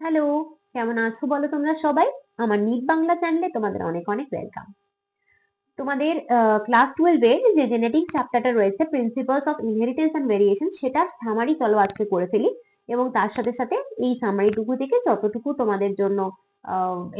Hello কেমন আছো বলো তোমরা সবাই? আমার নিট বাংলা চ্যানেলে তোমাদের অনেক অনেক ওয়েলকাম তোমাদের ক্লাস টুয়েলভের যে জেনেটিক চ্যাপ্টারটা রয়েছে principles of inheritance and variation সেটার সামারি চলো আজকে করে ফেলি এবং তার সাথে সাথে এই সামারিটুকু থেকে যতটুকু তোমাদের জন্য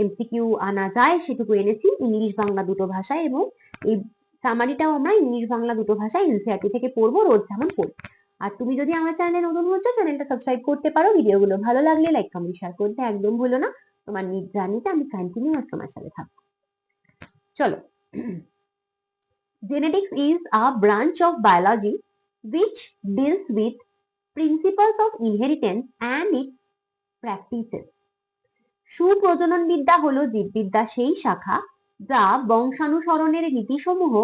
এমসিকিউ আনা যায় সেটুকু এনেছি ইংলিশ বাংলা দুটো ভাষায় এবং এই সামারিটাও আমরা ইংলিশ বাংলা দুটো ভাষায় এনসিআরটি থেকে পড়ব, রোজ যেমন পড়ি। আর তুমি যদি আমার চ্যানেলে নতুন হচ্ছ চ্যানেলটা সাবস্ক্রাইব করতে পারো। ভিডিওগুলো ভালো লাগলে লাইক কমেন্ট শেয়ার করতে একদম ভুলো না। তোমার নিজ আমি কন্টিনিউয়াস তোমার সাথে থাকব। চলো। Genetics is a branch of biology which deals with principles of inheritance and its practices. সুপ্রজনন বিদ্যা হলো জীববিদ্যা সেই শাখা যা বংশানুসরণের নীতিসমূহ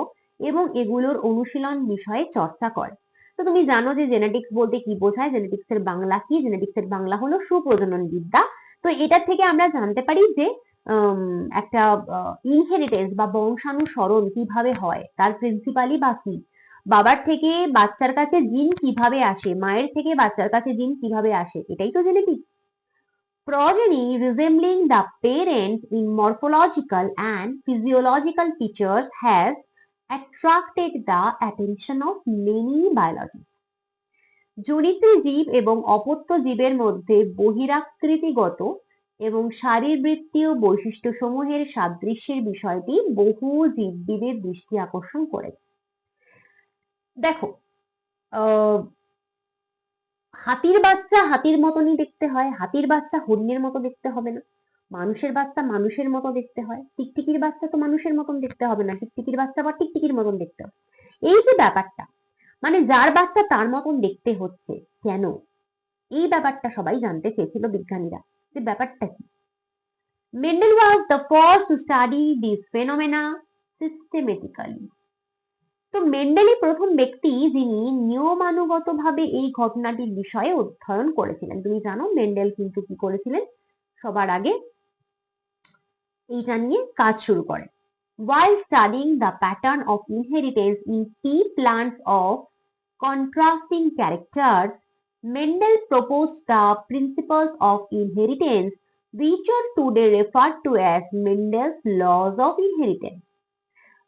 এবং এগুলোর অনুশীলন বিষয়ে চর্চা করে। তো তুমি জানো যে জেনেটিক্স বলতে কি বোঝায়? জেনেটিক্স এর বাংলা কি? জেনেটিক্স এর বাংলা হলো সুপ্রজনন বিদ্যা। তো এটা থেকে আমরা জানতে পারি যে একটা ইনহেরিটেন্স বা বংশানুসরণ কীভাবে হয়? তার প্রিন্সিপালি বা কি? বাবার থেকে বাচ্চার কাছে জিন কীভাবে আসে? মায়ের থেকে বাচ্চার কাছে জিন কীভাবে আসে? এটাই তো genetics progeny resembling the parent in morphological and physiological features has attracted the attention of many biologists. জনিত্রী জীব এবং অপত্য জীবের মধ্যে বহিরাকৃতিগত এবং শারীরবৃত্তীয় বৈশিষ্ট্য সমূহের সাদৃশ্যের বিষয়টি বহু জীববিদের দৃষ্টি আকর্ষণ করেছে দেখো হাতির বাচ্চা হাতির মতনই দেখতে হয়, হাতির বাচ্চা হরিণের মতো দেখতে হবে না মানুষের বাচ্চা মানুষের মতো দেখতে হয়। টিকটিকির বাচ্চা তো মানুষের মতন দেখতে হবে না। টিকটিকির বাচ্চা বা টিকটিকির মতন দেখতে হবে। এই যে ব্যাপারটা মানে যার বাচ্চা তার মতন দেখতে হচ্ছে কেন? এই ব্যাপারটা সবাই জানতে চেয়েছিল বিজ্ঞানীরা। যে ব্যাপারটা কি? Mendel was the first to study this phenomena systematically তো মেন্ডেলই প্রথম ব্যক্তি যিনি নিয়মানুগতভাবে এই ঘটনাটির বিষয়ে অধ্যয়ন করেছিলেন। তুমি জানো মেন্ডেল কিন্তু কি করেছিলেন? সবার আগে এইটা নিয়ে কাজ শুরু করে। While studying the pattern of inheritance in tea plants of contrasting character Mendel propose the principle of inheritance which are today refer to as Mendel laws of inheritance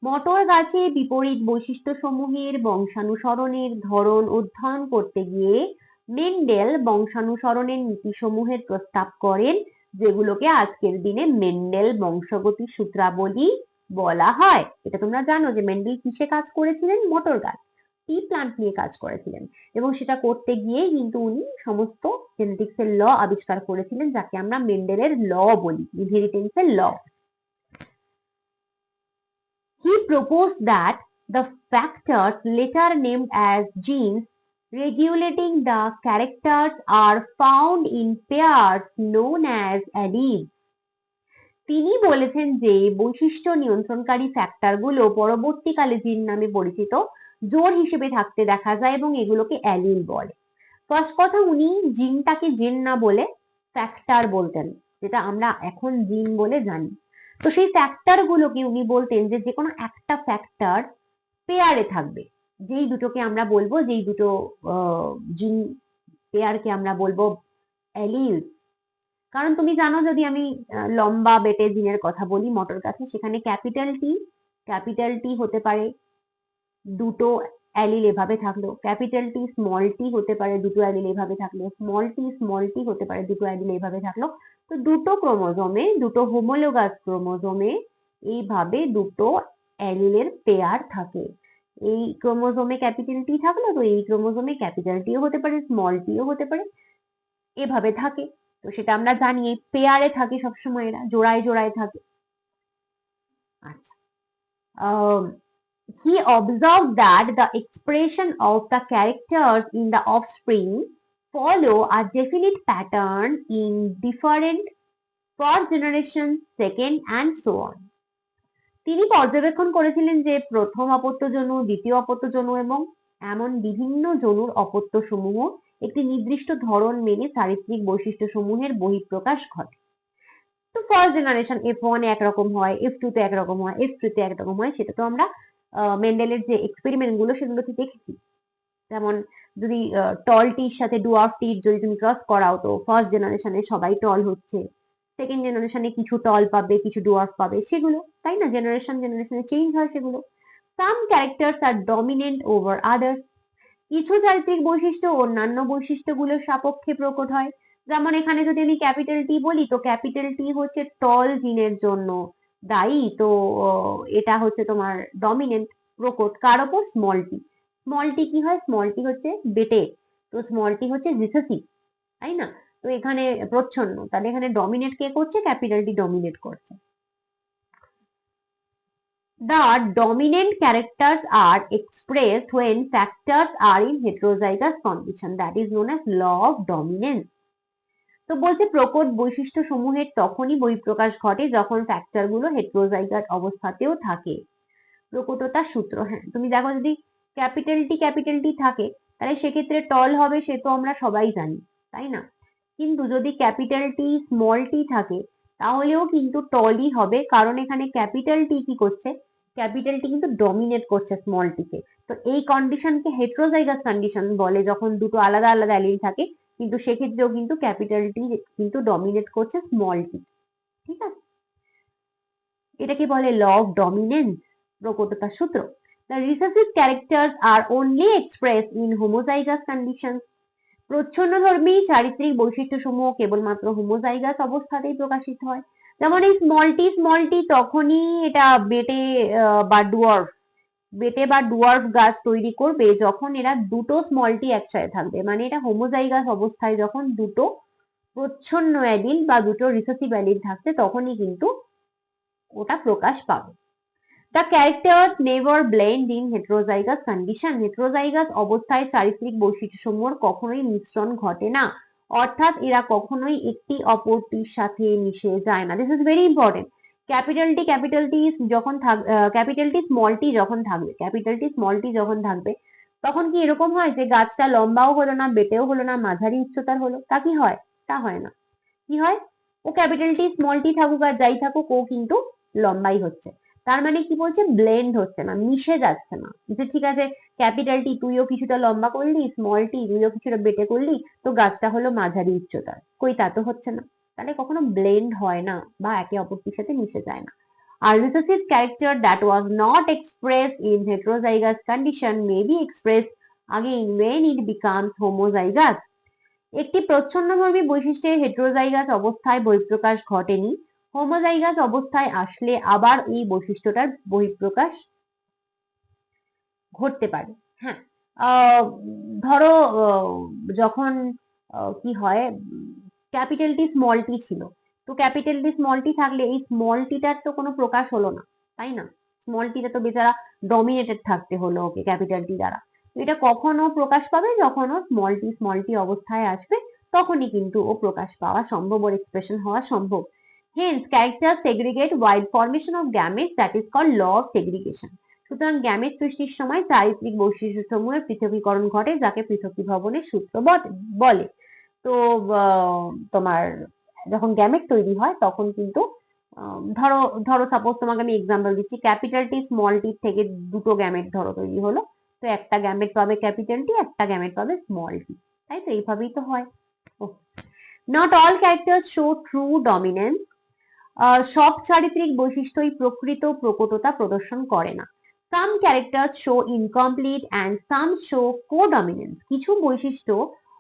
মটর গাছে বিপরীত বৈশিষ্ট্য সমূহের বংশানুসরণের ধরন অধ্যয়ন করতে গিয়ে মেন্ডেল বংশানুসরণের নীতিসমূহের প্রস্তাব করেন যেগুলোকে আজকের দিনে মেন্ডেল বংশগতি সূত্রাবলী বলা হয়। এটা তোমরা জানো যে মেন্ডেল কিসে কাজ করেছিলেন? মোটর গাছ। টি প্লান্ট নিয়ে কাজ করেছিলেন। এবং সেটা করতে গিয়ে কিন্তু উনি সমস্ত জেনেটিক্স এর ল আবিষ্কার করেছিলেন, যাকে আমরা মেন্ডেলের ল বলি ইনহেরিটেন্স এর ল He proposed that the factors later named as genes regulating the characters are found in pairs known as alleles. তিনি বলেছেন যে বৈশিষ্ট্য নিয়ন্ত্রণকারী ফ্যাক্টরগুলো পরবর্তীকালে জিন নামে পরিচিত, জোর হিসেবে থাকতে দেখা যায় এবং এগুলোকে অ্যালিল বলে। ফার্স্ট কথা, উনি জিনটাকে জিন না বলে ফ্যাক্টর বলতেন, যেটা আমরা এখন জিন বলে জানি। তো সেই ফ্যাক্টর গুলোকে উনি বলতেন যে যে কোনো একটা ফ্যাক্টর পেয়ারে থাকবে। যেই দুটোকে আমরা বলব, যেই দুটো জিন পেয়ারকে আমরা বলব অ্যালিলস কারণ তুমি জানো যদি আমি লম্বা বেটে জিনের কথা বলি মটর গাছে, সেখানে ক্যাপিটাল টি ক্যাপিটাল টি হতে পারে দুটো অ্যালিল এভাবে থাকল। ক্যাপিটাল টি স্মল টি হতে পারে দুটো অ্যালিল এভাবে থাকল। স্মল টি স্মল টি হতে পারে দুটো অ্যালিল এভাবে থাকল। তো দুটো ক্রোমোজোমে, দুটো হোমোলোগাস ক্রোমোজোমে এইভাবে দুটো অ্যালিলের পেয়ার থাকে। এই ক্রোমোজোমে ক্যাপিটাল টি থাকল তো এই ক্রোমোজোমে ক্যাপিটাল টিও হতে পারে স্মল টিও হতে পারে, এভাবে থাকে। তো সেটা আমরা জানি, এই পেয়ারে থাকে সবসময় এরা, জোড়ায় জোড়ায় থাকে। আচ্ছা। He observe that the expression of the character in the offspring follow are definite pattern in different first generation second and so on তিনি পর্যবেক্ষণ করেছিলেন যে প্রথম অপত্য জনু দ্বিতীয় অপত্য জনু এবং এমন বিভিন্ন জনুর অপত্য সমূহ একটি নির্দিষ্ট ধরন মেনে চারিত্রিক বৈশিষ্ট্য সমূহের বহিঃপ্রকাশ ঘটে। তো ফার্স্ট জেনারেশন এফ ওয়ানে একরকম হয় এফ টু তে একরকম হয় এফ থ্রি তে একরকম হয়, সেটা তো আমরা মেন্ডেলের যে এক্সপেরিমেন্টগুলো সেগুলোতে দেখেছি। যেমন যদি টল টির সাথে ডুয়ার্ফ টির যদি তুমি ক্রস করাও তো ফার্স্ট জেনারেশনে সবাই টল হচ্ছে। সেকেন্ড জেনারেশনে কিছু টল পাবে, কিছু ডুয়ার্ফ পাবে, সেগুলো, তাই না? জেনারেশন জেনারেশনে চেঞ্জ হয় সেগুলো। Some characters are dominant over others কিছু চারিত্রিক বৈশিষ্ট্য, অন্যান্য বৈশিষ্ট্যগুলোর সাপেক্ষে প্রকট হয়। যেমন এখানে যদি আমি ক্যাপিটাল টি বলি, তো ক্যাপিটাল টি হচ্ছে টল জিনের জন্য দায়ী। তো এটা হচ্ছে তোমার ডমিনেন্ট প্রকট। কার ওপর? স্মল টি স্মল টি কি হয়? স্মল টি হচ্ছে বেটে। তো স্মল টি হচ্ছে রিসেসিভ তাই না? তো এখানে প্রচ্ছন্ন। তাহলে এখানে ডমিনেট কে করছে? ক্যাপিটাল টি ডমিনেট করছে। The dominant characters are expressed when factors are in heterozygous condition, that is known as law of. তো বলছে প্রকট বৈশিষ্ট্য সমূহের তখনই বহিঃপ্রকাশ ঘটে যখন ফ্যাক্টরগুলো হেট্রোজাইগাস অবস্থাতেও থাকে। প্রকটতার সূত্র হ্যাঁ তুমি দেখো যদি ক্যাপিটাল টি ক্যাপিটাল টি থাকে, তাহলে সেক্ষেত্রে টল হবে সে তো আমরা সবাই জানি, তাই না? কিন্তু যদি ক্যাপিটাল টি স্মল টি থাকে, তাহলেও কিন্তু টলই হবে। কারণ এখানে ক্যাপিটাল টি কি করছে? ক্যাপিটাল টি কিন্তু ডমিনেট করছে স্মল টিকে তো এই কন্ডিশনকে হেট্রোজাইগাস কন্ডিশন বলে, যখন দুটো আলাদা আলাদা অ্যালিল থাকে, কিন্তু সেক্ষেত্রেও কিন্তু ক্যাপিটাল টি কিন্তু ডমিনেট করছে স্মল টি ঠিক আছে? এটাকে বলে? ল অফ ডমিনেন্স প্রকটতার সূত্র। The recessive characters are only expressed in homozygous conditions. প্রচ্ছন্নধর্মী চারিত্রিক বৈশিষ্ট্য সমূহ কেবলমাত্র হোমোজাইগাস অবস্থাতেই প্রকাশিত হয়। যেমন এই স্মলটি স্মলটি তখনই এটা বেটে বা ডুয়ার্ফ বেটে বা ডুয়ার্ফ গাছ তৈরি করবে যখন এরা দুটো স্মলটি একসাথে থাকবে। মানে এটা হোমোজাইগাস অবস্থায় যখন দুটো প্রচ্ছন্ন অ্যালিল বা দুটো রিসেসিভ অ্যালিল থাকছে তখনই কিন্তু ওটা প্রকাশ পাবে। The characters never blend in heterozygous condition heterozygous অবস্থায় চারিত্রিক বৈশিষ্ট্যসমূহের কখনোই মিশ্রণ ঘটে না। অর্থাৎ এরা কখনোই একটি অপরটির সাথে মিশে যায় না। This is very important capital T capital T যখন থাক ক্যাপিটাল টি যখন থাকবে ক্যাপিটাল টি স্মল টি যখন থাকবে, তখন কি এরকম হয় যে গাছটা লম্বাও হলো না, বেটেও হলো না, মাঝারি উচ্চতার হলো? তা কি হয়? তা হয় না। কি হয়? ও ক্যাপিটাল টি স্মল টি থাকুক আর যাই থাকুক, ও কিন্তু লম্বাই হচ্ছে। তার মানে কি বলছে? ব্লেন্ড হচ্ছে না, মিশে যাচ্ছে না। যে ঠিক আছে ক্যাপিটাল টি তুইও কিছুটা লম্বা করলি স্মল টি তুইও কিছুটা বেটে করলি, তো গাছটা হলো মাঝারি উচ্চতার। কই, তা তো হচ্ছে না। তাহলে কখনো ব্লেন্ড হয় না বা একে অপরটির সাথে মিশে যায় না। আর recessive character that was not express in heterozygous condition may be express again when it becomes homozygous. একটি প্রচ্ছন্নধর্মী বৈশিষ্ট্যের হেট্রোজাইগাস অবস্থায় বহিঃপ্রকাশ ঘটেনি। হোমোজাইগাস অবস্থায় আসলে আবার এই বৈশিষ্ট্যটার বহিঃপ্রকাশ ঘটতে পারে। হ্যাঁ ধরো যখন কি হয়, ক্যাপিটাল টি স্মল টি ছিল। তো ক্যাপিটাল টি স্মল টি থাকলে এই স্মল টিটার তো কোনো প্রকাশ হলো না, তাই না? স্মল টিটা তো বেচারা ডমিনেটেড থাকতে হলো ওকে ক্যাপিটাল টি দ্বারা। এটা কখনো প্রকাশ পাবে? যখন ও স্মল টি স্মল টি অবস্থায় আসবে, তখনই কিন্তু ও প্রকাশ পাওয়া সম্ভব, ওর এক্সপ্রেশন হওয়া সম্ভব। Hence, characters segregate while formation of gametes that is called law of segregation. সুতরাং গ্যামেট সৃষ্টির সময় চারিত্রিক বৈশিষ্ট্যসমূহের পৃথকীকরণ ঘটে যাকে পৃথকীভবনের সূত্র বলে। তো তোমার যখন গ্যামেট তৈরি হয় তখন কিন্তু ধরো ধরো সাপোজ তোমাকে আমি এক্সাম্পল দিচ্ছি ক্যাপিটাল টি থেকে দুটো গ্যামেট ধরো তৈরি হলো। তো একটা গ্যামেট পাবে ক্যাপিটাল টি একটা গ্যামেট পাবে স্মল টি তাই তো? এইভাবেই তো হয়। Not all characters show true dominance সব চারিত্রিক বৈশিষ্ট্যই প্রকৃত প্রকটতা প্রদর্শন করে না some character show incomplete and some show codominance কিছু বৈশিষ্ট্য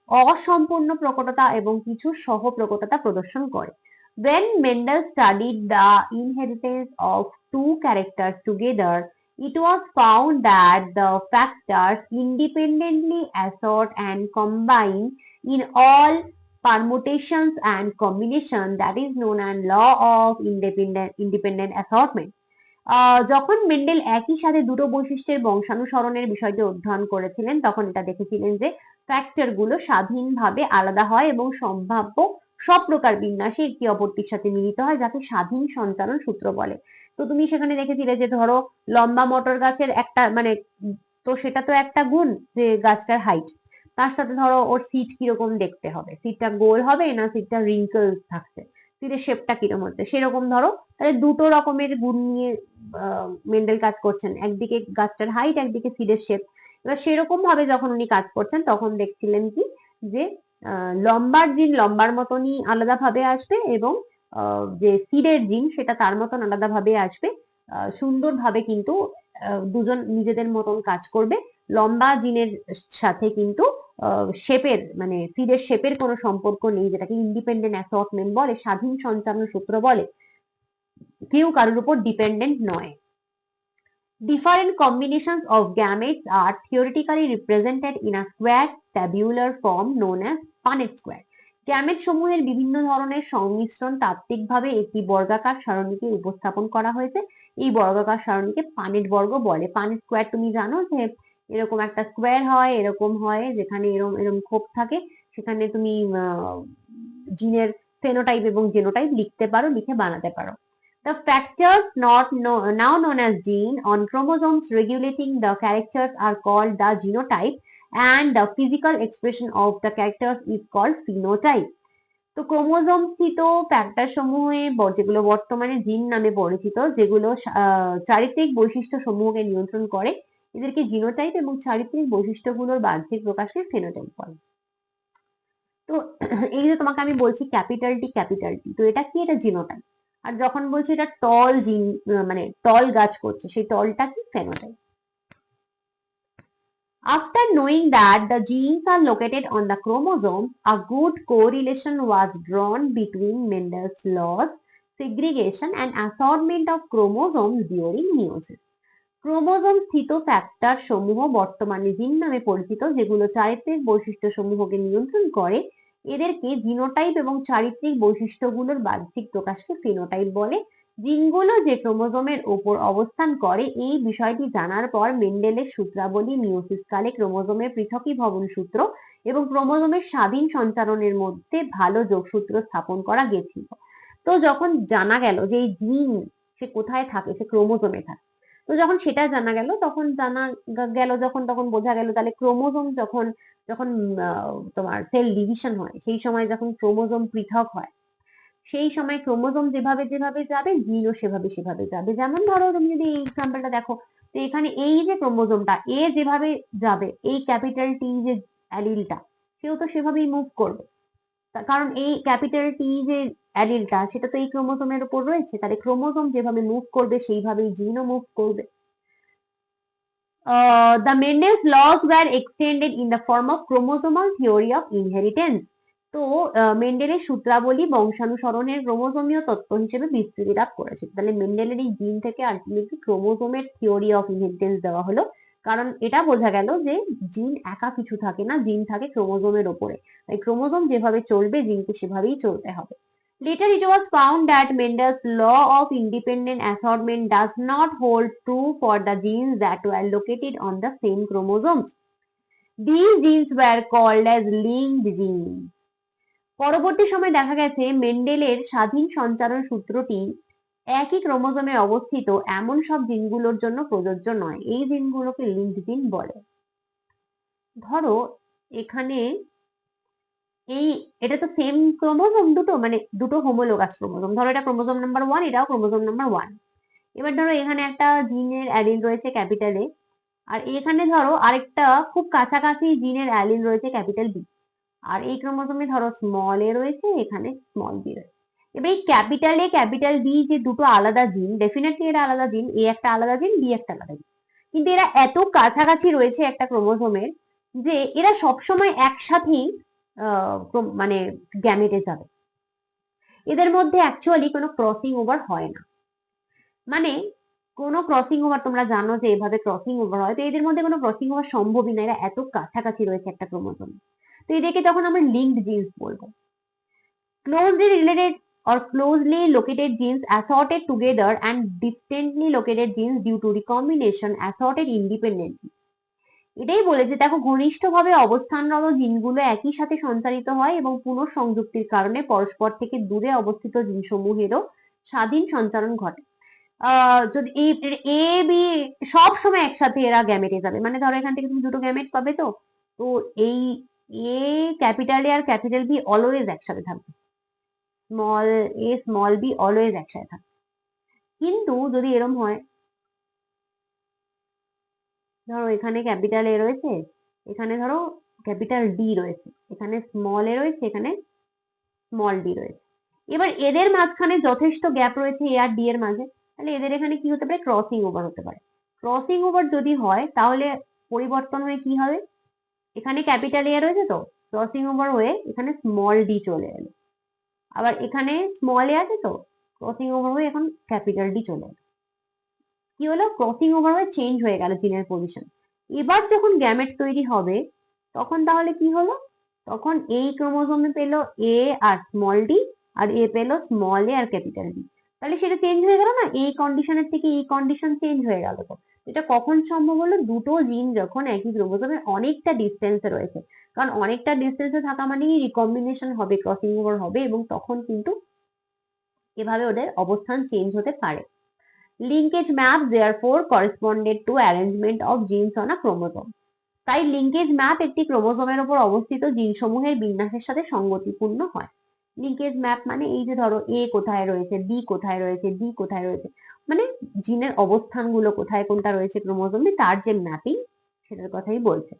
অসম্পূর্ণ প্রকটতা এবং কিছু সহ প্রকটতা প্রদর্শন করে when Mendel studied the inheritance of two characters together it was found that the factors independently assort and combine in all permutations and combination that is known as law of independent independent assortment. যখন Mendel একই সাথে দুটো বৈশিষ্ট্যের বংশানুসরণের বিষয়টি অধ্যয়ন করেছিলেন, তখন এটা দেখেছিলেন যে ফ্যাক্টরগুলো স্বাধীনভাবে আলাদা হয় এবং সম্ভাব্য সব প্রকার বিন্যাসে একটি অপরটির সাথে মিলিত হয়, যাকে স্বাধীন সঞ্চালন সূত্র বলে। তো তুমি সেখানে দেখেছিলে যে ধরো লম্বা মটর গাছের একটা মানে তো সেটা তো একটা গুণ যে গাছটার হাইট তার সাথে ধরো ওর সিট কীরকম দেখতে হবে? সিটটা গোল হবে না সিটটা রিঙ্কল থাকছে? সিটের শেপটা কীরকম হচ্ছে? সেরকম ধরো, তাহলে দুটো রকমের গুণ নিয়ে মেন্ডেল কাজ করছেন। একদিকে গাছটার হাইট একদিকে সিটের শেপ এবার সেরকম ভাবে যখন উনি কাজ করছেন, তখন দেখছিলেন কি? যে লম্বার জিন লম্বার মতনই আলাদা ভাবে আসবে এবং যে সিডের জিন সেটা তার মতন আলাদা ভাবে আসবে সুন্দরভাবে কিন্তু দুজন নিজেদের মতন কাজ করবে। লম্বা জিনের সাথে কিন্তু শেপের মানে সিডের শেপের কোনো সম্পর্ক নেই, যেটাকে ইন্ডিপেন্ডেন্ট অ্যাসর্টমেন্ট বলে স্বাধীন সঞ্চালন সূত্র বলে। কেউ কারোর উপর ডিপেন্ডেন্ট নয়। Different combinations of gametes are theoretically represented in a square tabular form known as Punnett square. Gamete সমূহের বিভিন্ন ধরনের সংমিশ্রণ তাত্ত্বিকভাবে একটি বর্গাকার সারণীকে উপস্থাপন করা হয়েছে। এই বর্গাকার সারণীকে পানেট বর্গ বলে। পানেট স্কোয়ার তুমি জানো যে এরকম একটা স্কোয়ার হয় এরকম হয় যেখানে এরকম এরকম খোপ থাকে সেখানে তুমি জিনের ফেনোটাইপ এবং জেনোটাইপ লিখতে পারো লিখে বানাতে পারো The factors not know, now known as gene on chromosomes regulating the characters are called the genotype and the physical expression of the characters is called phenotype. তো ক্রোমোজোম স্থিত ফ্যাক্টর সমূহে যেগুলো বর্তমানে জিন নামে পরিচিত যেগুলো চারিত্রিক বৈশিষ্ট্য সমূহকে নিয়ন্ত্রণ করে এদেরকে জিনোটাইপ এবং চারিত্রিক বৈশিষ্ট্যগুলোর বাহ্যিক প্রকাশকে ফেনোটাইপ বলে তো এই যে তোমাকে আমি বলছি ক্যাপিটাল টি ক্যাপিটাল টি তো এটা কি এটা জিনোটাইপ আর যখন বলছি এটা টল জিন মানে টল গাছ করছে সেই টলটা কি phenotype After knowing that the genes are located on the chromosome, a good correlation was drawn between Mendel's laws, segregation and assortment of chromosomes during meiosis. Chromosome স্থিত ফ্যাক্টর সমূহ বর্তমানে জিন নামে পরিচিত, যেগুলো চারিত্রিক বৈশিষ্ট্য সমূহকে নিয়ন্ত্রণ করে। এদেরকে জিনোটাইপ এবং চারিত্রিক বৈশিষ্ট্যগুলোর বাহ্যিক প্রকাশকে ফিনোটাইপ বলে। জিনগুলো যে ক্রোমোজোমের ওপর অবস্থান করে, এই বিষয়টি জানার পর মেন্ডেলের সূত্রাবলী মিওসিস কালে ক্রোমোজোমের পৃথকীভবন সূত্র এবং ক্রোমোজোমের স্বাধীন সঞ্চালনের মধ্যে ভালো যোগসূত্র স্থাপন করা গেছিল। তো যখন জানা গেল যে এই জিন সে কোথায় থাকে, সে ক্রোমোজোমে থাকে তো যখন সেটা জানা গেল, তখন জানা গেল যখন, তখন বোঝা গেল তাহলে ক্রোমোজোম যখন যখন তোমার সেল ডিভিশন হয়, সেই সময় যখন ক্রোমোজোম পৃথক হয়, সেই সময় ক্রোমোজোম যেভাবে যেভাবে যাবে, জিনও সেভাবে সেভাবে যাবে। যেমন ধরো তুমি যদি এই এক্সাম্পলটা দেখো, তো এখানে এই যে ক্রোমোজোমটা, এ যেভাবে যাবে, এই ক্যাপিটাল টি যে অ্যালিলটা সেও তো সেভাবেই মুভ করবে। কারণ এই ক্যাপিটাল টি যে অ্যালিলটা সেটা তো এই ক্রোমোজোমের উপর রয়েছে। তাহলে ক্রোমোজোম যেভাবে মুভ করবে সেইভাবেই জিনও মুভ করবে। Uh, the Mendel's laws extended in the form of chromosomal theory of inheritance. তো মেন্ডেলের সূত্রাবলী বংশানুসরণের ক্রোমোজোমীয় তত্ত্ব হিসেবে বিস্তৃতি লাভ করেছে। তাহলে মেন্ডেলের এই জিন থেকে আলটিমেটলি ক্রোমোজোমের থিওরি অফ ইনহেরিটেন্স দেওয়া হলো। কারণ এটা বোঝা গেল যে জিন একা কিছু থাকে না জিন থাকে ক্রোমোজোমের ওপরে তাই ক্রোমোজোম যেভাবে চলবে জিনকে সেভাবেই চলতে হবে Later, it was found that Mendel's law of independent assortment does not hold true for the genes that were located on the same chromosomes. These genes were called as linked genes. পরবর্তী সময় দেখা গেছে মেন্ডেলের স্বাধীন সঞ্চারণ সূত্রটি একই ক্রোমোজোমে অবস্থিত এমন সব জিনগুলোর জন্য প্রযোজ্য নয়। এই জিনগুলোকে লিঙ্ক জিন বলে। ধরো, এখানে এই, এটা তো সেম ক্রোমোজোম দুটো মানে দুটো হোমোলোগাস ক্রোমোজোম। ধরো, এটা ক্রোমোজোম নাম্বার ওয়ান এটাও ক্রোমোজোম নাম্বার ওয়ান এবার ধরো, এখানে একটা জিনের অ্যালিন রয়েছে ক্যাপিটালে। আর এখানে ধরো, আরেকটা খুব কাছাকাছি জিনের অ্যালিন রয়েছে ক্যাপিটাল বি। আর এই ক্রোমোজোমে ধরো স্মল এ রয়েছে, এখানে স্মল বি রয়েছে। এবার এই ক্যাপিটাল এ ক্যাপিটাল বি যে দুটো আলাদা জিন ডেফিনেটলি এরা আলাদা জিন এ একটা আলাদা জিন বি একটা আলাদা জিন কিন্তু এরা এত কাছাকাছি রয়েছে একটা ক্রোমোজোমের যে এরা সবসময় একসাথেই মানে গ্যামেটে যাবে। এদের মধ্যে অ্যাকচুয়ালি কোনো ক্রসিং ওভার হয় না। মানে কোনো ক্রসিং ওভার তোমরা জানো যে এভাবে ক্রসিং ওভার হয়, তো এদের মধ্যে কোনো ক্রসিং ওভার সম্ভবই না। এরা এত কাছাকাছি রয়েছে একটা ক্রোমোজোম। তো এদেরকে তখন আমরা লিঙ্কড জিন্স বলব। Closely related or closely located genes assorted together and distantly located genes due to recombination assorted independently. এটাই বলেছে, দেখো, ঘনিষ্ঠভাবে অবস্থানরত জিনগুলো একই সাথে সঞ্চারিত হয় এবং পুনঃসংযুক্তির কারণে পরস্পর থেকে দূরে অবস্থিত জিনসমূহেরও স্বাধীন সঞ্চারণ ঘটে। যদি এই এ বি সব সময় একসাথে এরা গ্যামেটে যাবে। মানে ধরো এখান থেকে তুমি দুটো গ্যামেট পাবে তো? তো এই এ ক্যাপিটাল এ আর ক্যাপিটাল বি অলওয়েজ একসাথে থাকবে। Small A small B always একসাথে থাকবে কিন্তু যদি এরম হয়, ধরো এখানে ক্যাপিটাল এ রয়েছে, এখানে ধরো ক্যাপিটাল ডি রয়েছে, এখানে স্মল এ রয়েছে, এখানে স্মল ডি রয়েছে। এবার এদের মাঝখানে যথেষ্ট গ্যাপ রয়েছে এ আর ডি এর মাঝে, তাহলে এদের এখানে কি হতে পারে? ক্রসিং ওভার হতে পারে। ক্রসিং ওভার যদি হয়, তাহলে পরিবর্তন হয়ে কি হবে? এখানে ক্যাপিটাল এ রয়েছে তো ক্রসিং ওভার হয়ে এখানে স্মল ডি চলে এলো। আবার এখানে স্মল এ আছে তো ক্রসিং ওভার হয়ে এখন ক্যাপিটাল ডি চলে কি হলো? ক্রসিং ওভার হয়ে চেঞ্জ হয়ে গেল জিনের পজিশন এবার যখন গ্যামেট তৈরি হবে, তখন তাহলে কি হলো? তখন এই ক্রোমোজোমে পেল এ আর স্মল ডি আর এ পেল স্মল এ আর ক্যাপিটাল ডি তাহলে সেটা চেঞ্জ হয়ে গেল না? এই কন্ডিশনের থেকে এই কন্ডিশন চেঞ্জ হয়ে গেল তো। এটা কখন সম্ভব হলো? দুটো জিন যখন একই ক্রোমোজোমে অনেকটা ডিস্টেন্সে রয়েছে। কারণ অনেকটা ডিস্টেন্সে থাকা মানেই রিকম্বিনেশন হবে ক্রসিং ওভার হবে এবং তখন কিন্তু এভাবে ওদের অবস্থান চেঞ্জ হতে পারে। Linkage map therefore corresponded to arrangement of genes on a chromosome তাই লিঙ্কেজ ম্যাপ একটি ক্রোমোজোমের উপর অবস্থিত জিনসমূহের বিন্যাসের সাথে সঙ্গতিপূর্ণ হয়। লিঙ্কেজ ম্যাপ মানে এই যে ধরো এ কোথায় রয়েছে বি কোথায় রয়েছে ডি কোথায় রয়েছে। মানে জিনের অবস্থানগুলো কোথায়, কোনটা রয়েছে ক্রোমোজোমে, তার যে ম্যাপিং সেটার কথাই বলছে।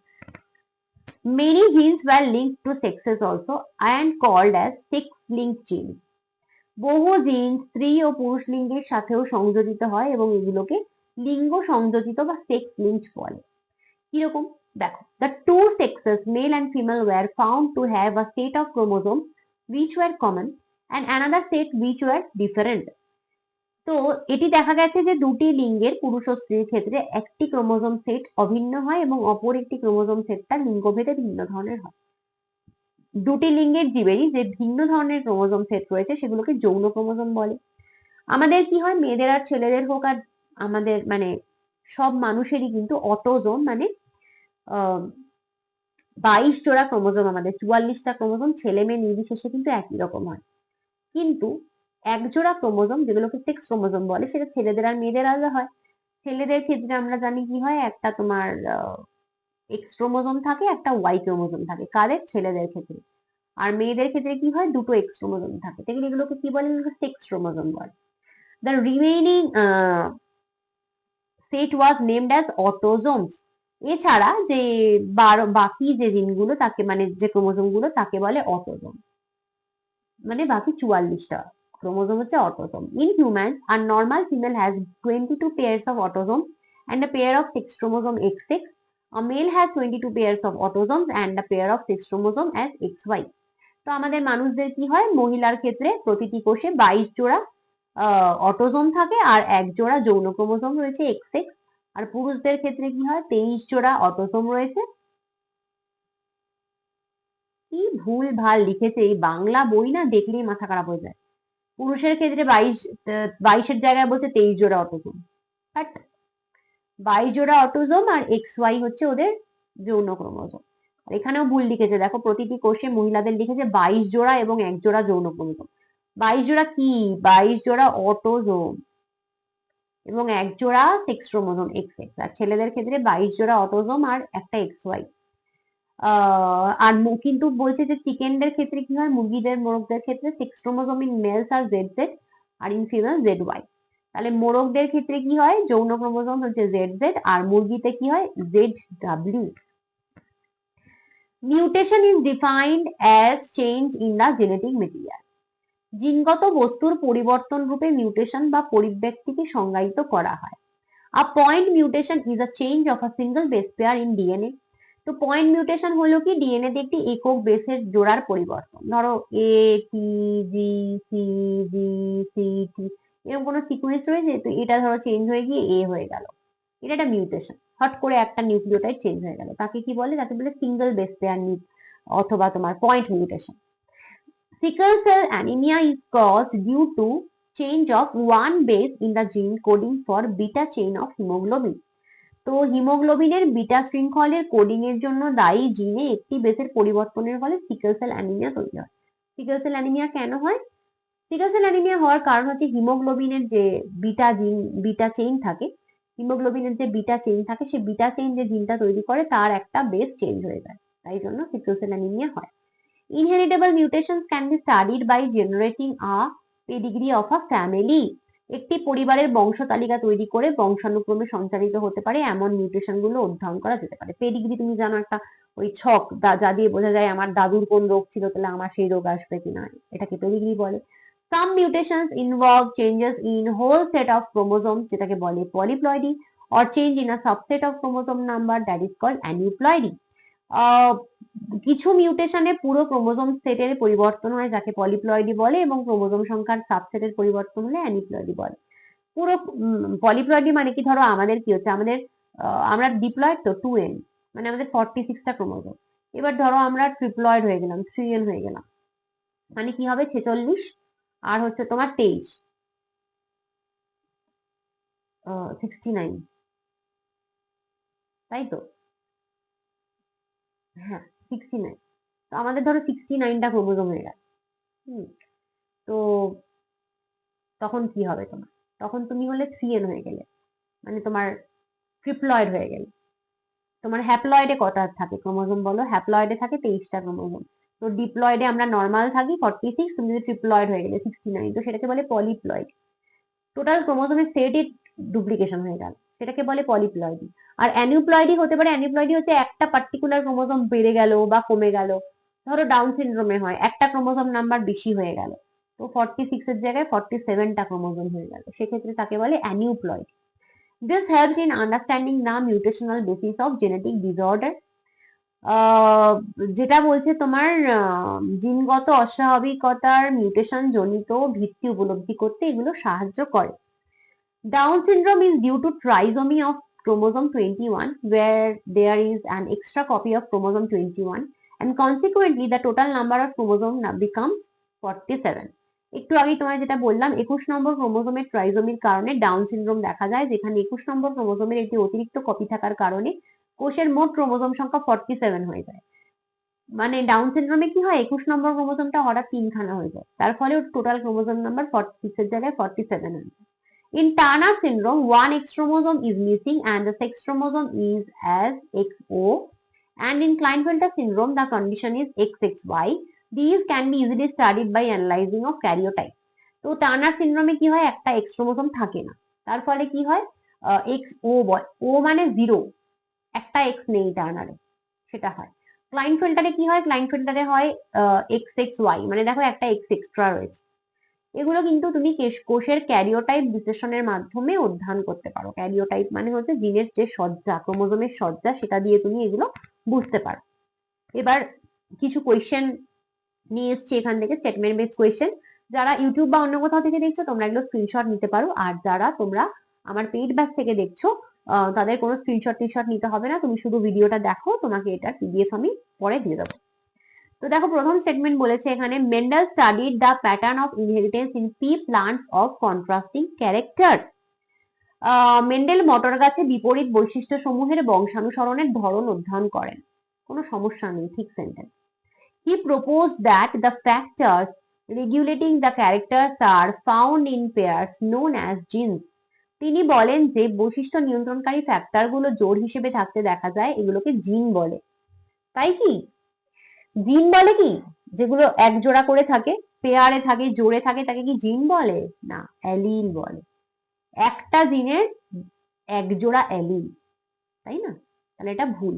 Many genes were link to sexes also and called as sex link genes বহু জিন স্ত্রী ও পুরুষ লিঙ্গের সাথেও সংযোজিত হয় এবং এগুলোকে লিঙ্গ সংযোজিত বা সেক্স লিঙ্কড বলে। কীরকম? দেখো the two sexes male and female were found to have a set of chromosome which were common and another set which were different তো এটি দেখা গেছে যে দুটি লিঙ্গের পুরুষ ও স্ত্রীর ক্ষেত্রে একটি ক্রোমোজোম সেট অভিন্ন হয় এবং অপর একটি ক্রোমোজোম সেটটা লিঙ্গভেদে ভিন্ন ধরনের হয়। দুটি লিঙ্গের জীবেরই যে ভিন্ন ধরনের ক্রোমোজোম সেট রয়েছে সেগুলোকে যৌন ক্রোমোজোম বলে। আমাদের কি হয়, মেয়েদের আর ছেলেদের হোক আর আমাদের মানে সব মানুষেরই কিন্তু অটোজোম মানে বাইশ জোড়া ক্রোমোজোম, আমাদের চুয়াল্লিশটা ক্রোমোজোম ছেলে মেয়ে নির্বিশেষে কিন্তু একই রকম হয়। কিন্তু এক জোড়া ক্রোমোজোম, যেগুলোকে সেক্স ক্রোমোজোম বলে, সেটা ছেলেদের আর মেয়েদের আলাদা হয়। ছেলেদের ক্ষেত্রে আমরা জানি কি হয়, একটা তোমার এক্স ক্রোমোজোম থাকে, একটা ওয়াই ক্রোমোজোম থাকে। কাদের? ছেলেদের ক্ষেত্রে। আর মেয়েদের ক্ষেত্রে কি হয়? দুটো এক্স ক্রোমোজোম থাকে। তাই এগুলোকে কি বলে? সেক্স ক্রোমোজোম বলে। The remaining set was named as autosomes এছাড়া যে বারো, বাকি যে জিনগুলো তাকে মানে যে ক্রোমোজোমগুলো তাকে বলে অটোজোম মানে বাকি চুয়াল্লিশটা। ক্রোমোজোম হচ্ছে autosome in human are normal female has twenty two pairs of autosome and pair of sex chromosome X X A male has 22 pairs of autosomes and a pair of sex chromosome as XY. তো আমাদের মানুষদের কি হয়? মহিলার ক্ষেত্রে প্রতিটি কোষে বাইশ জোড়া অটোজোম থাকে আর এক জোড়া যৌন ক্রোমোজোম রয়েছে এক্স এক্স আর পুরুষদের ক্ষেত্রে কি হয়? তেইশ জোড়া অটোজোম রয়েছে। কি ভুল ভালো লিখেছে এই বাংলা বই না দেখলেই মাথা খারাপ হয়ে যায়। পুরুষের ক্ষেত্রে বাইশ বাইশের জায়গায় বলছে তেইশ জোড়া অটোজোম বাট বাইশ জোড়া অটোজোম আর এক্স ওয়াই হচ্ছে ওদের যৌন ক্রোমোজোম। আর এখানেও ভুল লিখেছে, দেখো প্রতিটি কোষে মহিলাদের লিখেছে বাইশ জোড়া এবং এক জোড়া যৌন ক্রোমোজোম। বাইশ জোড়া কি? বাইশ জোড়া অটোজোম এবং এক জোড়া সেক্স ক্রোমোজোম এক্স এক্স আর ছেলেদের ক্ষেত্রে বাইশ জোড়া অটোজোম আর একটা এক্স ওয়াই আর কিন্তু বলছে যে চিকেনদের ক্ষেত্রে কি হয়? মুরগিদের, মোরগদের ক্ষেত্রে sex chromosome in males are Z Z R in female Z Y তাহলে মোরগদের ক্ষেত্রে কি হয়? যৌন ক্রোমোজোম হচ্ছে জেড জেড আর মুরগিতে কি হয়? Z W mutation is defined as change in the genetic material জিনগত বস্তুর পরিবর্তন রূপে মিউটেশন বা পরিব্যক্তিকে সংজ্ঞায়িত করা হয়। A point mutation is a change of a single base pair in DNA তো পয়েন্ট মিউটেশন হলো কি ডিএনএ তে একটি একক বেসের জোড়ার পরিবর্তন। ধরো এ টি G C G C T এরকম কোনো সিকুয়েন্স রয়েছে, তো এটা ধরো চেঞ্জ হয়ে গিয়ে এ হয়ে গেল। এটা একটা মিউটেশন হট করে একটা নিউক্লিওটাইড চেঞ্জ হয়ে গেল। তাকে কি বলে? তাকে বলে সিঙ্গেল বেস পেয়ার অথবা তোমার point mutation Sickle cell anaemia is caused due to change of one base in the gene coding for beta chain of hemoglobin. তো হিমোগ্লোবিনের বিটা শৃঙ্খলের কোডিং এর জন্য দায়ী জিনে একটি বেসের পরিবর্তনের ফলে সিকেল সেল অ্যানিমিয়া তৈরি হয়। সিকেল সেল অ্যানিমিয়া কেন হয়? সিকেল সেল অ্যানিমিয়া হওয়ার কারণ হচ্ছে হিমোগ্লোবিনের যে বিটা জিন বিটা চেইন থাকে, হিমোগ্লোবিনের যে বিটা চেইন থাকে সেই বিটা চেইন যে জিনটা তৈরি করে, তার একটা বেস চেঞ্জ হয়ে যায়। তাই জন্য সিকেল সেল অ্যানিমিয়া হয়। Inheritable mutations can be studied by generating a pedigree of a family. একটি পরিবারের বংশ তালিকা তৈরি করে বংশানুক্রমে সঞ্চালিত হতে পারে, এমন মিউটেশনগুলো অধ্যয়ন করা যেতে পারে পেডিগ্রি তুমি জানো একটা ওই ছক যা দিয়ে বোঝা যায় আমার দাদুর কোন রোগ ছিল, তাহলে আমার সেই রোগ আসবে কিনা, এটাকে পেডিগ্রি বলে some mutations involve changes in whole set of chromosome যেটাকে বলে polyploidy or change in a subset of chromosome number, that is called aneuploidy. কিছু মিউটেশনে পুরো ক্রোমোজোম সেটের পরিবর্তন হয় যাকে পলিপ্লয়েডি বলে এবং ক্রোমোজোম সংখ্যার সাবসেটের পরিবর্তন হলে অ্যানিপ্লয়েডি বলে। পুরো পলিপ্লয়েডি মানে কি? ধরো আমাদের কি হচ্ছে? আমাদের আমরা ডিপ্লয়েড তো টু এন মানে আমাদের ফর্টি সিক্সটা ক্রোমোজোম এবার ধরো আমরা ট্রিপ্লয়েড হয়ে গেলাম থ্রি এন হয়ে গেলাম। মানে কি হবে? ছেচল্লিশ, আর হচ্ছে তোমার তেইশ। সিক্সটি নাইন তাই তো? হ্যাঁ সিক্সটি নাইন তো আমাদের ধরো সিক্সটি নাইনটা ক্রোমোজোম হয়ে গেল তো তখন কি হবে তোমার? তখন তুমি হলে থ্রি এন হয়ে গেলে। মানে তোমার ট্রিপ্লয়েড হয়ে গেলে। তোমার হ্যাপ্লয়েডে কটা থাকে ক্রোমোজোম বলো? হ্যাপ্লয়েডে থাকে তেইশটা ক্রোমোজোম তো ডিপ্লয়েডে আমরা নর্মাল থাকি ফর্টি সিক্স তুমি যদি ট্রিপ্লয়েড হয়ে গেলে সিক্সটি নাইন তো সেটাকে বলে পলিপ্লয়েড টোটাল ক্রোমোজোমের সেটই ডুপ্লিকেশন হয়ে গেল। সেটাকে বলে পলিপ্লয়েডি আর অ্যানিউপ্লয়েডি হতে পারে অ্যানিউপ্লয়েডি হচ্ছে একটা পার্টিকুলার ক্রোমোজোম বেড়ে গেল বা কমে গেল। ধরো ডাউন সিনড্রোমে হয়, একটা ক্রোমোজোম নাম্বার বেশি হয়ে গেল। তো ফর্টি সিক্স এর জায়গায় ফর্টি সেভেনটা ক্রোমোজোম হয়ে গেল। সেক্ষেত্রে তাকে বলে aneuploid this helps in understanding the mutational basis of genetic disorder যেটা বলছে তোমার জিনগত অস্বাভাবিকতার মিউটেশন জনিত ভিত্তি উপলব্ধি করতে এগুলো সাহায্য করে। Down syndrome is due to trisomy of chromosome 21 where there is an extra copy of chromosome 21 and consequently, the total number of chromosome becomes 47 একটু আগে তোমায় যেটা বললাম, একুশ নম্বর ক্রোমোজোমের ট্রাইজোমির কারণে ডাউন সিনড্রোম দেখা যায়, যেখানে একুশ নম্বর ক্রোমোজোমের একটি অতিরিক্ত কপি থাকার কারণে কোষের মোট ক্রোমোজোম সংখ্যা ফর্টি সেভেন হয়ে যায়। মানে ডাউন সিনড্রোমে কি হয়? একুশ নম্বর ক্রোমোজোমটা হঠাৎ তিনখানা হয়ে যায়। তার ফলে টোটাল ক্রোমোজোম নাম্বার ফর্টি জায়গায় ফর্টি সেভেন হয়ে যায়। In Turner syndrome, one X chromosome is missing and the sex chromosome is as XO. And in Klinefelter syndrome, the condition is XXY. These can be easily studied by analyzing of karyotypes. তো Turner সিনড্রোমে কি হয় একটা x chromosome থাকে না তার ফলে কি হয় এক্স ও ও মানে জিরো একটা এক্স নেই টার্নারে সেটা হয় ক্লাইন ফিল্টারে কি হয় ক্লাইন ফিল্টারে হয় এক্স এক্স ওয়াই মানে দেখো একটা এক্স এক্সট্রা রয়েছে এগুলো কিন্তু তুমি কোষের ক্যারিওটাইপ বিশ্লেষণের মাধ্যমে অধ্যয়ন করতে পারো। ক্যারিওটাইপ মানে হচ্ছে জিনের যে সজ্জা ক্রোমোজোমের সজ্জা সেটা দিয়ে তুমি এগুলো বুঝতে পারো। এবার কিছু কোয়েশ্চেন নিয়ে এসছি এখান থেকে স্টেটমেন্ট বেস কোয়েশ্চেন যারা ইউটিউব বা অন্য কোথাও থেকে দেখছ, তোমরা এগুলো স্ক্রিনশট নিতে পারো। আর যারা তোমরা আমার পেইড ব্যাচ থেকে দেখছ তাদের কোনো স্ক্রিনশট টিশট নিতে হবে না। তুমি শুধু ভিডিওটা দেখো, তোমাকে এটা পিডিএফ আমি পরে দিয়ে দেবো। তো দেখো প্রথম স্টেটমেন্ট বলেছে এখানে Mendel studied the pattern of inheritance in pea plants of contrasting character Mendel মটর গাছে বিপরীত বৈশিষ্ট্য সমূহের বংশানুসরণের ধরন অধ্যয়ন করেন। কোনো সমস্যা নেই, ঠিক sentence he propose that the factors regulating the characters are found in pairs known as genes তিনি বলেন যে বৈশিষ্ট্য নিয়ন্ত্রণকারী ফ্যাক্টরগুলো জোর হিসেবে থাকতে দেখা যায়, এগুলোকে জিন বলে। তাই কি? জিন বলে কি? যেগুলো এক জোড়া করে থাকে পেয়ারে থাকে, জোড়ে থাকে, তাকে কি জিন বলে? না অ্যালিল বলে। একটা জিনের এক জোড়া অ্যালিল তাই না? তাহলে এটা ভুল।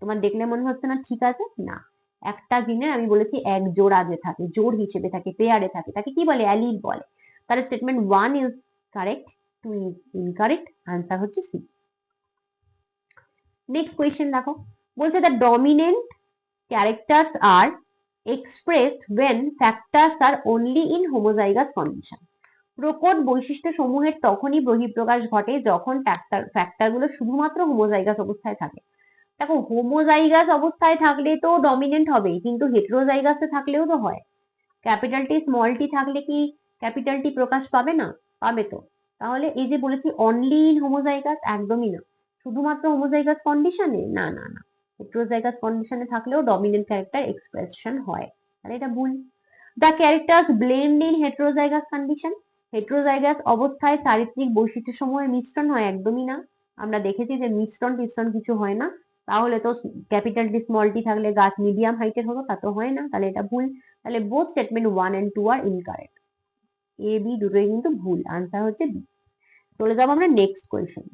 তোমার দেখলে মনে হচ্ছে না ঠিক আছে? না। একটা জিনের আমি বলেছি এক জোড়া যে থাকে, জোড় হিসেবে থাকে পেয়ারে থাকে, তাকে কি বলে? অ্যালিল বলে। তাহলে statement one is correct two is incorrect answer হচ্ছে সি নেক্সট কোয়েশ্চেন দেখো। বলছে the dominant characters are expressed when factors are only in homozygous condition. প্রকট বৈশিষ্ট্য সমূহের তখনই বহিঃপ্রকাশ ঘটে যখন ফ্যাক্টরগুলো শুধুমাত্র হোমোজাইগাস অবস্থায় থাকে। দেখো হোমোজাইগাস অবস্থায় থাকলে তো ডমিনেন্ট হবে কিন্তু হেটেরোজাইগাসে থাকলেও তো হয়। ক্যাপিটাল টি স্মল টি থাকলে কি ক্যাপিটাল টি প্রকাশ পাবে না? পাবে তো। তাহলে এই যে বলেছি অনলি ইন হোমোজাইগাস একদমই না। শুধুমাত্র হোমোজাইগাস কন্ডিশনে না না না। হেটেরোজাইগাস কন্ডিশনে থাকলেও ডমিনেন্ট ক্যারেক্টার এক্সপ্রেশন হয়। তাহলে এটা ভুল। The characters blend in heterozygous condition heterozygous অবস্থায় চারিত্রিক বৈশিষ্ট্য সমূহের মিশ্রণ হয়, একদমই না। আমরা দেখেছি যে মিশ্রণ টিশ্রণ কিছু হয় না। তাহলে তো ক্যাপিটাল টি স্মল টি থাকলে গাছ মিডিয়াম হাইটের হতো, তা তো হয় না। তাহলে এটা ভুল। তাহলে both statement one and two are incorrect A B দুটোই কিন্তু ভুল। আনসার হচ্ছে বি চলে যাব আমরা নেক্সট কোয়েশ্চেন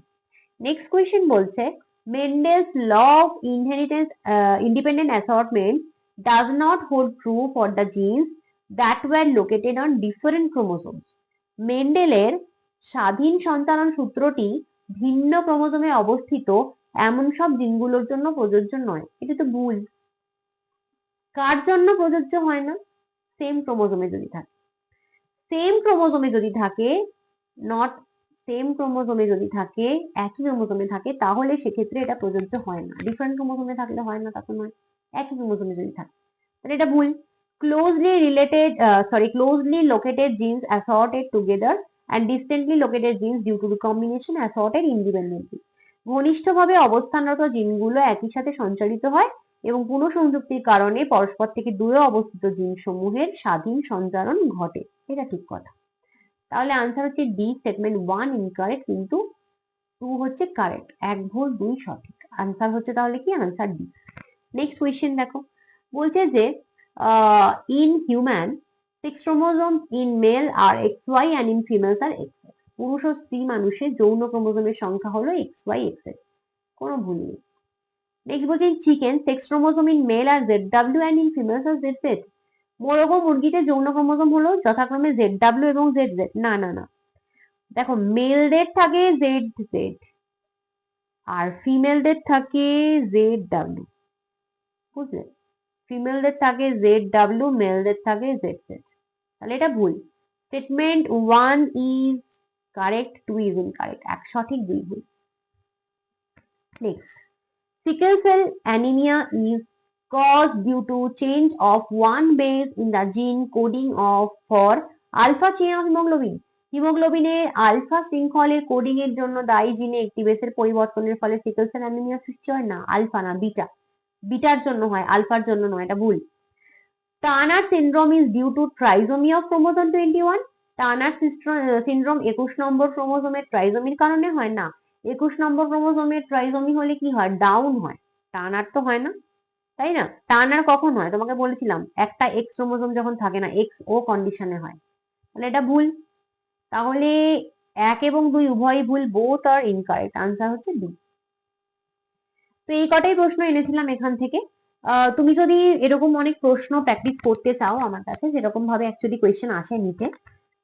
নেক্সট কোয়েশ্চেন বলছে Mendel's law of inheritance independent assortment does not hold true for the genes that were located on different chromosomes মেন্ডেলের স্বাধীন সঞ্চালন সূত্রটি ভিন্ন ক্রোমোজোমে অবস্থিত এমন সব জিনগুলোর জন্য প্রযোজ্য নয়। এটা তো ভুল। কার জন্য প্রযোজ্য হয় না? সেম ক্রোমোজোমে যদি থাকে। সেম ক্রোমোজোমে যদি থাকে নট সেম ক্রোমোজোমে যদি থাকে, একই ক্রোমোজোমে থাকে, তাহলে সেক্ষেত্রে এটা প্রযোজ্য হয় না। ডিফারেন্ট ক্রোমোজোমে থাকলে হয় না, তা তো নয়। একই ক্রোমোজোমে যদি থাকে। তাহলে এটা ভুল। Closely related sorry closely located genes assorted together and distantly located genes due to recombination assorted independently ঘনিষ্ঠভাবে অবস্থানরত জিনগুলো একই সাথে সঞ্চারিত হয় এবং পুনঃসংযুক্তির কারণে পরস্পর থেকে দূরে অবস্থিত জিন সমূহের স্বাধীন সঞ্চারণ ঘটে। এটা ঠিক কথা। তাহলে আনসার হচ্ছে ডি স্টেটমেন্ট ওয়ান ইনকারেক্ট কিন্তু টু হচ্ছে কারেক্ট এক ভুল দুই সঠিক। আনসার হচ্ছে তাহলে কি? আনসার ডি নেক্সট কোয়েশ্চেন দেখো। বলছে যে in human sex chromosome in male are X Y and in females are X পুরুষ ও স্ত্রী মানুষের যৌন ক্রোমোজোমের সংখ্যা হলো এক্স ওয়াই এক্স এক্স কোনো ভুল নেই। নেক্সট বলছে chicken sex chromosome in male are Z W and in females are Z Z মোরগ মুরগিতে যৌন ক্রোমোজোম হলো যথাক্রমে জেড ডাব্লিউ এবং জেড জেড না না না। দেখো মেলদের থাকে জেড জেড আর ফিমেলদের থাকে জেড ডাব্লিউ বুঝলে? ফিমেলদের থাকে জেড ডাব্লিউ মেলদের থাকে জেড জেড তাহলে এটা ভুল। Statement one is correct two is incorrect এক, সঠিক, দুই, ভুল। Next sickle cell anaemia is caused due to change of one base in the gene coding of, for alpha chain of hemoglobin. হিমোগ্লোবিনের alpha শৃঙ্খলের coding এর জন্য দায়ী জিনে একটি বেসের পরিবর্তনের ফলে সিকল সেল অ্যানিমিয়া সৃষ্টি হয় না আলফা না বিটা বিটার জন্য হয় আলফার জন্য নয়, এটা ভুল। Turner syndrome is due to trisomy of chromosome twenty one Turner syndrome একুশ নম্বর ক্রোমোজোমের ট্রাইজোমির কারণে হয় না। একুশ নম্বর ক্রোমোজোমের ট্রাইজোমি হলে কি হয়? ডাউন হয়। টানার তো হয় না। তাই না? টান আর কখন হয়? তোমাকে বলেছিলাম, একটা এক্স ক্রোমোজোম যখন থাকে না এক্স ও কন্ডিশনে হয়। তাহলে এটা ভুল। তাহলে এক এবং দুই, উভয়ই ভুল বোথ আর ইনকারেক্ট আনসার হচ্ছে ডি তো এই কটাই প্রশ্ন এনেছিলাম এখান থেকে। তুমি যদি এরকম অনেক প্রশ্ন প্র্যাকটিস করতে চাও আমার কাছে যেরকম ভাবে অ্যাকচুয়ালি কোয়েশ্চেন আসে নিচে,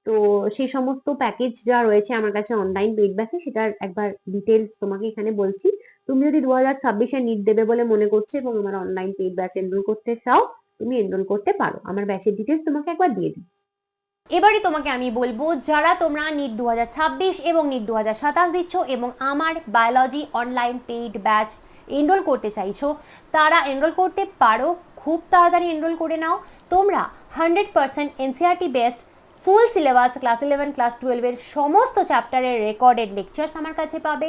তো সেই সমস্ত প্যাকেজ যা রয়েছে আমার কাছে অনলাইন পেড সেটার একবার ডিটেলস তোমাকে এখানে বলছি। তুমি যদি দু হাজার ছাব্বিশে নিট দেবে বলে মনে করছ এবং আমার অনলাইন পেইড ব্যাচ এনরোল করতে চাও, তুমি এনরোল করতে পারো। আমার ব্যাচের ডিটেলস তোমাকে একবার দিয়ে দিই। এবারে তোমাকে আমি বলব, যারা তোমরা নিট দু হাজার ছাব্বিশ এবং নিট দু দিচ্ছ এবং আমার biology online paid batch enrol করতে চাইছো, তারা এনরোল করতে পারো। খুব তাড়াতাড়ি এনরোল করে নাও। তোমরা hundred percent NCERT best full syllabus class eleven class টুয়েলভের সমস্ত চ্যাপ্টারের রেকর্ডেড লেকচার্স আমার কাছে পাবে।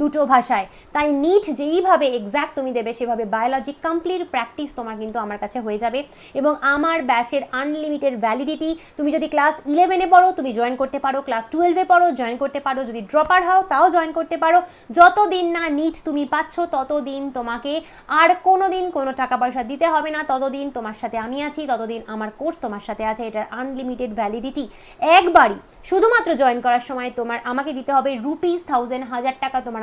দুটো ভাষায়। তাই নিট যেইভাবে এক্স্যাক্ট তুমি দেবে, সেভাবে বায়োলজি কমপ্লিট প্র্যাকটিস তোমার কিন্তু আমার কাছে হয়ে যাবে। এবং আমার ব্যাচের আনলিমিটেড ভ্যালিডিটি তুমি যদি ক্লাস ইলেভেনে পড়ো, তুমি জয়েন করতে পারো ক্লাস টুয়েলভে পড়ো জয়েন করতে পারো, যদি ড্রপার হও, তাও জয়েন করতে পারো। যতদিন না নিট তুমি পাচ্ছ, ততদিন তোমাকে আর কোনো দিন কোনো টাকা পয়সা দিতে হবে না। ততদিন তোমার সাথে আমি আছি, ততদিন আমার কোর্স তোমার সাথে আছে এটার আনলিমিটেড ভ্যালিডিটি একবারই, শুধুমাত্র জয়েন করার সময় তোমার, আমাকে দিতে হবে রুপিস থাউজেন্ড হাজার টাকা তোমার